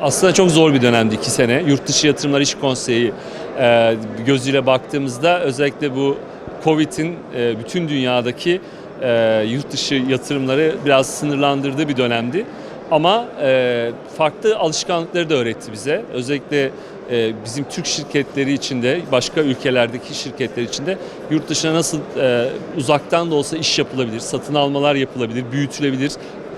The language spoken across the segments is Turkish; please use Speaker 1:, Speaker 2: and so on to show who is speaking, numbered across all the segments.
Speaker 1: aslında çok zor bir dönemdi iki sene. Yurt dışı yatırımlar iş konseyi e, gözüyle baktığımızda özellikle bu Covid'in e, bütün dünyadaki e, yurt dışı yatırımları biraz sınırlandırdığı bir dönemdi. Ama farklı alışkanlıkları da öğretti bize. Özellikle bizim Türk şirketleri içinde, başka ülkelerdeki şirketler içinde yurt dışına nasıl uzaktan da olsa iş yapılabilir, satın almalar yapılabilir, büyütülebilir,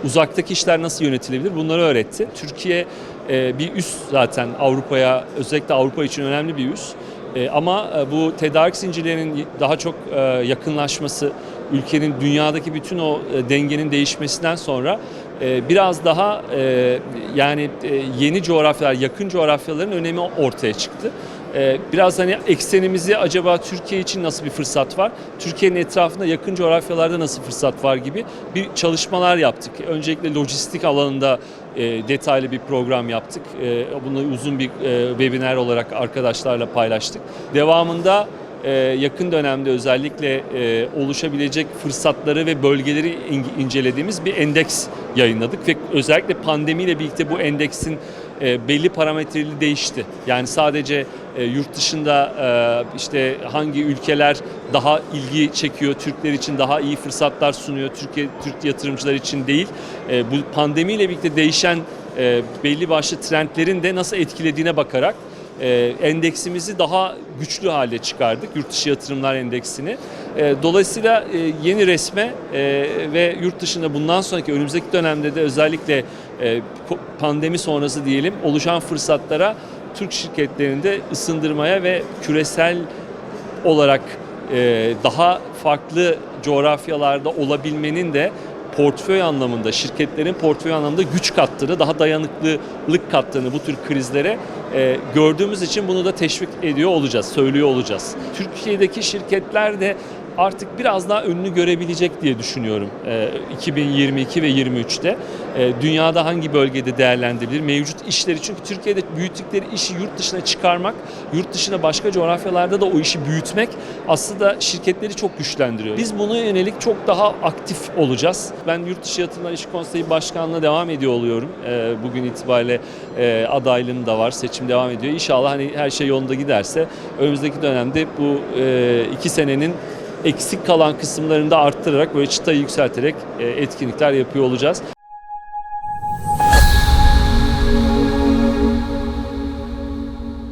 Speaker 1: uzaktaki işler nasıl yönetilebilir bunları öğretti. Türkiye bir üst zaten Avrupa'ya, özellikle Avrupa için önemli bir üst. E, ama e, bu tedarik zincirlerinin daha çok e, yakınlaşması, ülkenin dünyadaki bütün o e, dengenin değişmesinden sonra biraz daha yani yeni coğrafyalar, yakın coğrafyaların önemi ortaya çıktı. E, Biraz hani eksenimizi acaba Türkiye için nasıl bir fırsat var? Türkiye'nin etrafında yakın coğrafyalarda nasıl fırsat var gibi bir çalışmalar yaptık. Öncelikle lojistik alanında e, detaylı bir program yaptık. E, bunu uzun bir e, webinar olarak arkadaşlarla paylaştık. Devamında yakın dönemde özellikle oluşabilecek fırsatları ve bölgeleri in- incelediğimiz bir endeks yayınladık ve özellikle pandemiyle birlikte bu endeksin e, belli parametreleri değişti. Yani sadece e, yurt dışında e, işte hangi ülkeler daha ilgi çekiyor, Türkler için daha iyi fırsatlar sunuyor, Türkiye Türk yatırımcılar için değil. E, bu pandemiyle birlikte değişen e, belli başlı trendlerin de nasıl etkilediğine bakarak e, endeksimizi daha güçlü hale çıkardık. Yurt dışı yatırımlar endeksini. E, dolayısıyla e, yeni resme ve yurt dışında bundan sonraki önümüzdeki dönemde de özellikle pandemi sonrası diyelim oluşan fırsatlara Türk şirketlerinde ısındırmaya ve küresel olarak daha farklı coğrafyalarda olabilmenin de portföy anlamında, şirketlerin portföy anlamında güç kattığını, daha dayanıklılık kattığını bu tür krizlere e, gördüğümüz için bunu da teşvik ediyor olacağız, söylüyor olacağız. Türkiye'deki şirketler de artık biraz daha önünü görebilecek diye düşünüyorum e, 2022 ve 23'te. E, dünyada hangi bölgede değerlendirilir? Mevcut işleri çünkü Türkiye'de büyüttükleri işi yurt dışına çıkarmak, yurt dışına başka coğrafyalarda da o işi büyütmek aslında şirketleri çok güçlendiriyor. Biz buna yönelik çok daha aktif olacağız. Ben Yurt Dışı Yatırımlar İş Konseyi Başkanlığı'na devam ediyor oluyorum. E, bugün itibariyle e, adaylığım da var, seçim devam ediyor. İnşallah hani her şey yolunda giderse önümüzdeki dönemde bu e, iki senenin eksik kalan kısımlarını da arttırarak böyle çıtayı yükselterek e, etkinlikler yapıyor olacağız.